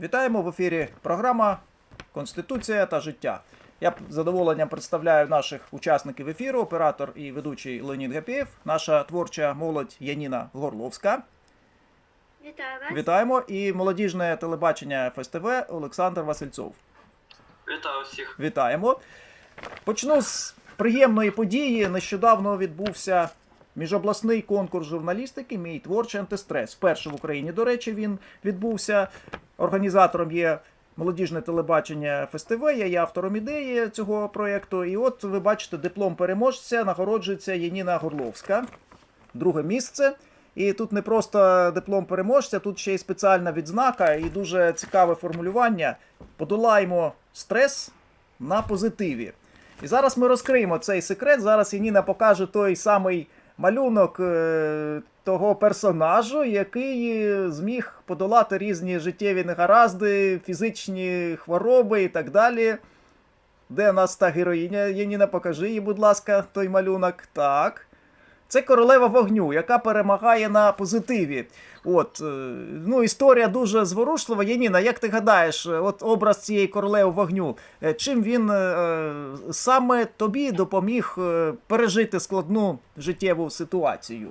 Вітаємо в ефірі програма Конституція та життя. Я з задоволенням представляю наших учасників ефіру, оператор і ведучий Леонід Гапєєв, наша творча молодь Яніна Горловська. Вітаю вас. Вітаємо і молодіжне телебачення ФСТВ Олександр Васильцов. Вітаю всіх. Вітаємо. Почну з приємної події. Нещодавно відбувся міжобласний конкурс журналістики Мій творчий антистрес. Вперше в Україні, до речі, він відбувся. Організатором є молодіжне телебачення ФСТВ. Я автором ідеї цього проєкту. І от ви бачите, диплом переможця нагороджується Яніна Горловська. Друге місце. І тут не просто диплом переможця, тут ще й спеціальна відзнака і дуже цікаве формулювання. Подолаємо стрес на позитиві. І зараз ми розкриємо цей секрет. Зараз Яніна покаже той самий малюнок е, того персонажу, який зміг подолати різні життєві негаразди, фізичні хвороби і так далі. Де нас та героїня? Яніна, покажи їй, будь ласка, той малюнок. Так. Це королева вогню, яка перемагає на позитиві. От, е, ну, історія дуже зворушлива. Яніна, як ти гадаєш, от образ цієї королеви вогню, е, чим він е, саме тобі допоміг пережити складну життєву ситуацію?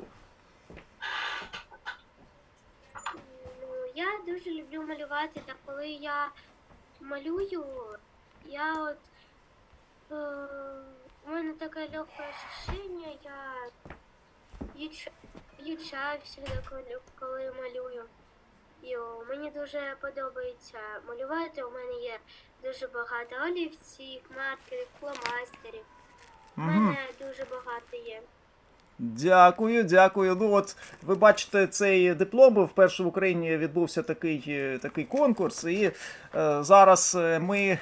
Ну, я дуже люблю малювати, та коли я малюю, я от е, у мене таке легке ощущення, я ючаю завжди, коли, коли малюю. І о, мені дуже подобається малювати. У мене є дуже багато олівців, маркерів, фломастерів. У мене дуже багато є. Дякую, дякую. Ну от ви бачите цей диплом. Вперше в Україні відбувся такий, е, такий конкурс. І е, зараз е, ми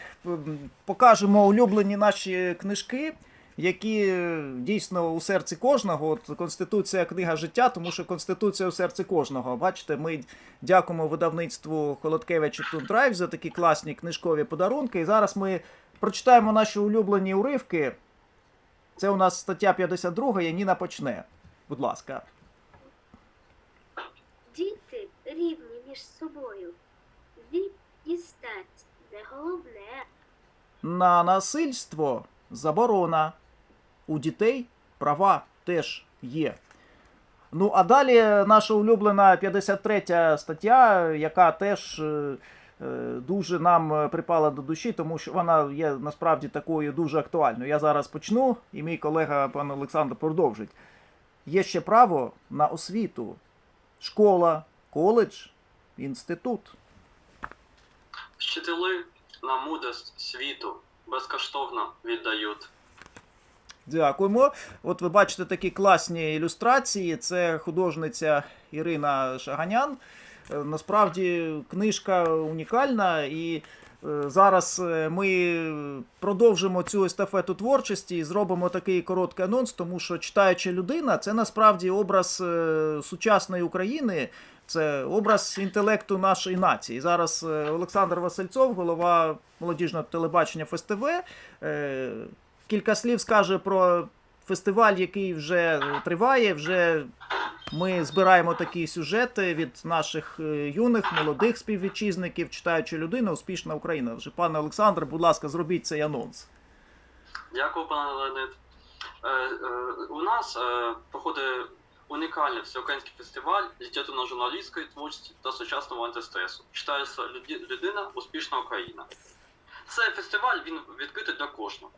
покажемо улюблені наші книжки. Які е, дійсно у серці кожного, от Конституція книга життя, тому що Конституція у серці кожного. Бачите, ми дякуємо видавництву Холодкевич Тундрайв за такі класні книжкові подарунки. І зараз ми прочитаємо наші улюблені уривки. Це у нас стаття 52, Яніна почне. Будь ласка. Діти рівні між собою. Вік і стать не головне. На насильство заборона. У дітей права теж є. Ну, а далі наша улюблена 53 стаття, яка теж е, дуже нам е, припала до душі, тому що вона є насправді такою дуже актуальною. Я зараз почну, і мій колега пан Олександр продовжить. Є ще право на освіту. Школа, коледж, інститут. Вчителі на мудрість світу безкоштовно віддають. Дякуємо. От ви бачите такі класні ілюстрації. Це художниця Ірина Шаганян. Е, Насправді книжка унікальна, і е, зараз е, ми продовжимо цю естафету творчості і зробимо такий короткий анонс, тому що читаюча людина це насправді образ сучасної України. Це образ інтелекту нашої нації. Зараз Олександр Васильцов, голова молодіжного телебачення ФСТВ, кілька слів скаже про фестиваль, який вже триває. Вже ми збираємо такі сюжети від наших е, юних, молодих співвітчизників, читаючи людина, успішна Україна. Вже пане Олександре, будь ласка, зробіть цей анонс. Дякую, пане Леонид. Е, е, у нас проходить унікальний всеукраїнський фестиваль літературно-журналістської творчості та сучасного антистресу. Читається людина, успішна Україна. Цей фестиваль він відкритий для кожного.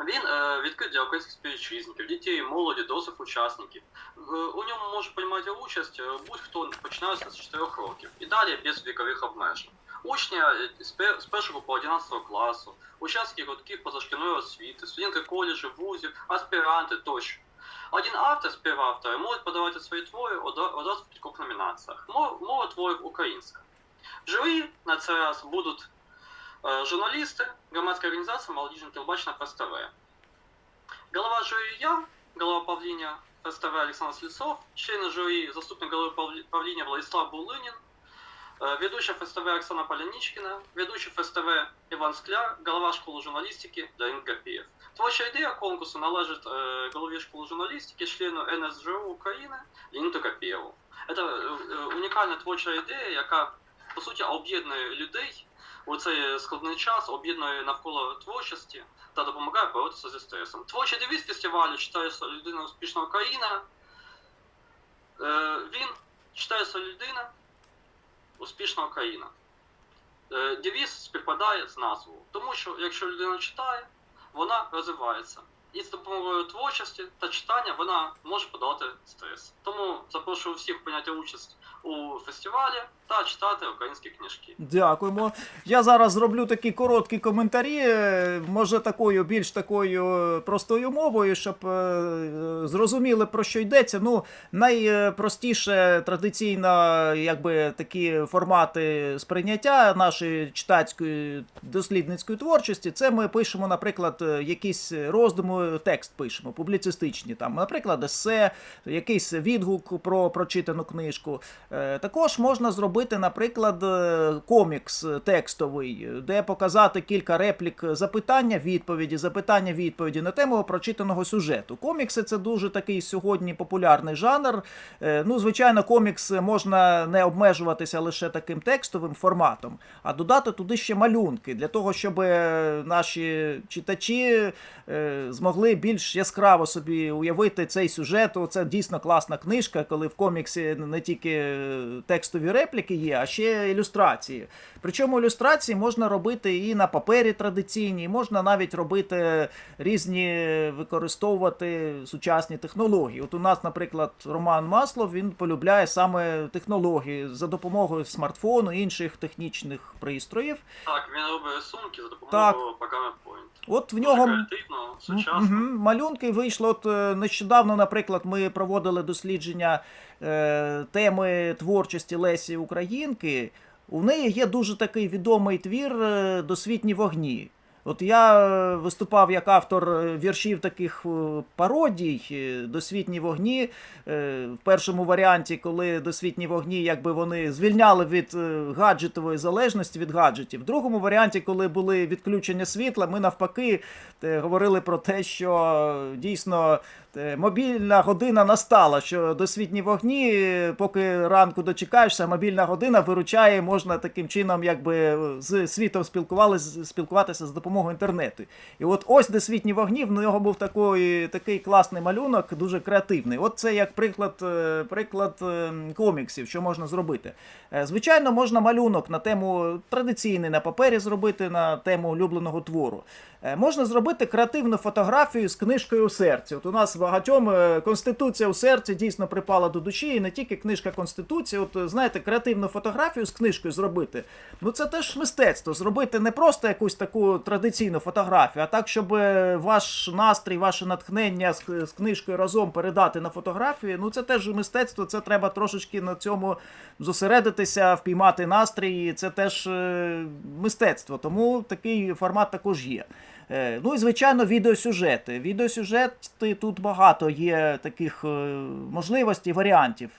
Він е, відкритий для українських співвітчизників, дітей, молоді, дорослих учасників. Е, у ньому може приймати участь е, будь-хто починаючи з 4 років і далі без вікових обмежень. Учні з пе- 1 по 11 класу, учасники гуртків позашкільної освіти, студенти коледжів, вузів, аспіранти тощо. Один автор, співавтори можуть подавати свої твори одразу в кількох номінаціях. Мова, творів українська. В на цей раз будуть журналісти, громадська організація молодіжне телебачення ФСТВ. Голова журі я, голова правління ФСТВ Олександр Слісов, члени журі, заступник голови правлі- правління Владислав Булинін, Е, ведущая ФСТВ Оксана Поляничкина, ведущий ФСТВ Іван Скляр, голова школи журналістики Дарин Гапієв. Творча ідея конкурсу належить е, голові школи журналістики, члену НСЖУ України Леоніду Гапієву. Це е, е, унікальна творча ідея, яка по суті об'єднує людей у цей складний час, об'єднує навколо творчості та допомагає боротися зі стресом. Творчий девіз фестивалю читається людина успішна Україна. Е, він читається людина успішна Україна. Е, девіз співпадає з назвою, тому що якщо людина читає, вона розвивається. І з допомогою творчості та читання вона може подолати стрес. Тому запрошую всіх прийняти участь у фестивалі та читати українські книжки. Дякуємо. Я зараз зроблю такі короткі коментарі, е, може такою більш такою е, простою мовою, щоб е, зрозуміли про що йдеться. Ну, найпростіше традиційно, якби такі формати сприйняття нашої читацької дослідницької творчості. Це ми пишемо, наприклад, якісь роздуми, текст пишемо, публіцистичні, там, наприклад, есе, якийсь відгук про прочитану книжку. Е, Також можна зробити, наприклад, е, комікс текстовий, де показати кілька реплік запитання, відповіді, запитання, відповіді на тему прочитаного сюжету. Комікси це дуже такий сьогодні популярний жанр. Е, Ну, звичайно, комікс можна не обмежуватися лише таким текстовим форматом, а додати туди ще малюнки для того, щоб е, наші читачі е, змогли більш яскраво собі уявити цей сюжет. Це дійсно класна книжка, коли в коміксі не тільки е, текстові репліки є, а ще ілюстрації. Причому ілюстрації можна робити і на папері традиційні, можна навіть робити різні використовувати сучасні технології. От у нас, наприклад, Роман Маслов він полюбляє саме технології за допомогою смартфону інших технічних пристроїв. Так, він робить рисунки за допомогою Так. От в нього сучасно. Мгм. Малюнки вийшло. От е, нещодавно, наприклад, ми проводили дослідження е, теми творчості Лесі Українки. У неї є дуже такий відомий твір е, Досвітні вогні. От я е, виступав як автор е, віршів таких е, пародій Досвітні вогні. В першому варіанті, коли досвітні вогні, якби вони звільняли від гаджетової залежності від гаджетів. В другому варіанті, коли були відключення світла, ми навпаки говорили про те, що дійсно мобільна година настала, що досвітні вогні, поки ранку дочекаєшся, мобільна година виручає, можна таким чином, якби з світом спілкуватися з допомогою інтернету. І от ось досвітні вогні, в нього був такий, такий класний малюнок, дуже креативний. От це як приклад, е, приклад е, коміксів, що можна зробити. Е, Звичайно, можна малюнок на тему традиційний на папері зробити на тему улюбленого твору. Можна зробити креативну фотографію з книжкою у серці. От у нас багатьом Конституція у серці дійсно припала до душі, і не тільки книжка Конституції. От знаєте, креативну фотографію з книжкою зробити. Ну це теж мистецтво. Зробити не просто якусь таку традиційну фотографію, а так, щоб е, ваш настрій, ваше натхнення з, з книжкою разом передати на фотографію. Ну це теж мистецтво. Це треба трошечки на цьому зосередитися, впіймати настрій. Це теж е, мистецтво. Тому такий формат також є. Е, Ну і звичайно, відеосюжети. Відеосюжети тут багато є таких е, можливостей, варіантів.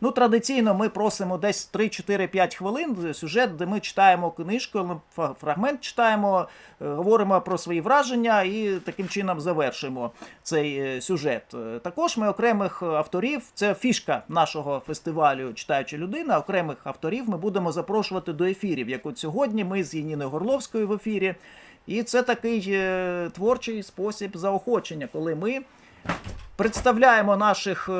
Ну, традиційно ми просимо десь 3-4-5 хвилин сюжет, де ми читаємо книжку, фрагмент читаємо, е, говоримо про свої враження і таким чином завершимо цей сюжет. Також ми окремих авторів, це фішка нашого фестивалю Читаюча людина. Окремих авторів ми будемо запрошувати до ефірів. Як от сьогодні ми з Яніною Горловською в ефірі. І це такий творчий спосіб заохочення, коли ми представляємо наших,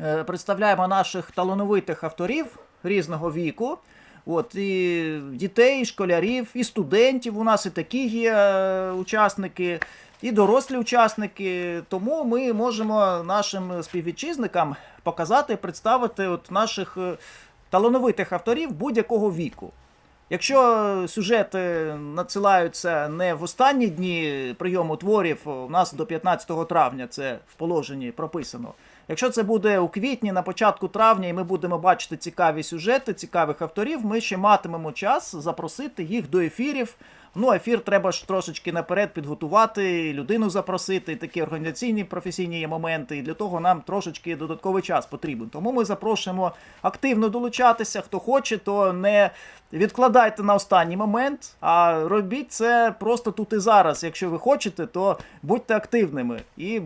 е, представляємо наших талановитих авторів різного віку. От, і дітей, і школярів, і студентів у нас і такі є е, учасники, і дорослі учасники. Тому ми можемо нашим співвітчизникам показати, представити от наших е, талановитих авторів будь-якого віку. Якщо сюжети надсилаються не в останні дні прийому творів, у нас до 15 травня це в положенні прописано. Якщо це буде у квітні, на початку травня, і ми будемо бачити цікаві сюжети, цікавих авторів, ми ще матимемо час запросити їх до ефірів, Ну, ефір треба ж трошечки наперед підготувати, людину запросити, такі організаційні професійні є моменти. І для того нам трошечки додатковий час потрібен. Тому ми запрошуємо активно долучатися. Хто хоче, то не відкладайте на останній момент, а робіть це просто тут і зараз. Якщо ви хочете, то будьте активними і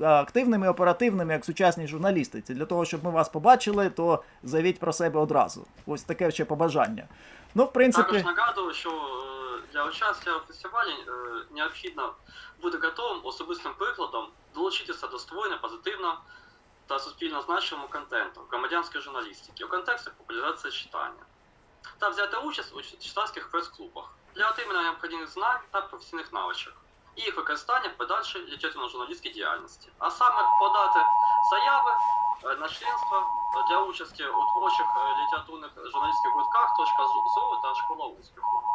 активними, оперативними, як сучасні журналісти. Це для того, щоб ми вас побачили, то заявіть про себе одразу. Ось таке ще побажання. Ну, в принципі. Також нагадую, що е, для участі у фестивалі е, необхідно бути готовим особистим прикладом долучитися до створення позитивного та суспільно значимого контенту громадянської журналістики у контексті популяризації читання та взяти участь у читацьких прес-клубах для отримання необхідних знань та професійних навичок і їх використання в подальшій літературно-журналістській діяльності, а саме подати заяви е, на членство для участі у творчих е, літературних журналістських гуртках «Точка зору» та «Школа успіху».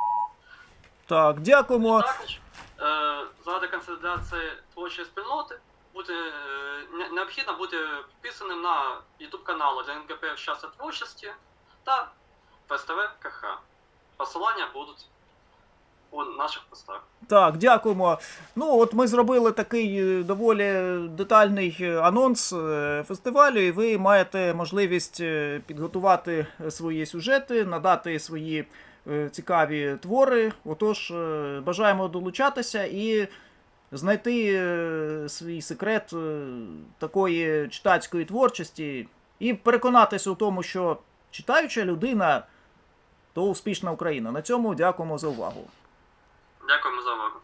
Так, дякуємо. Також е, заради консолідації творчої спільноти бути, е, необхідно бути підписаним на YouTube канал ДНКП «Щастя творчості та ФСТВ КХ. Посилання будуть у наших постах. Так, дякуємо. Ну, от ми зробили такий е, доволі детальний е, анонс е, фестивалю, і ви маєте можливість підготувати свої сюжети, надати свої цікаві твори. Отож, е, бажаємо долучатися і знайти е, свій секрет е, такої читацької творчості і переконатися у тому, що читаюча людина то успішна Україна. На цьому дякуємо за увагу. Дякуємо за увагу.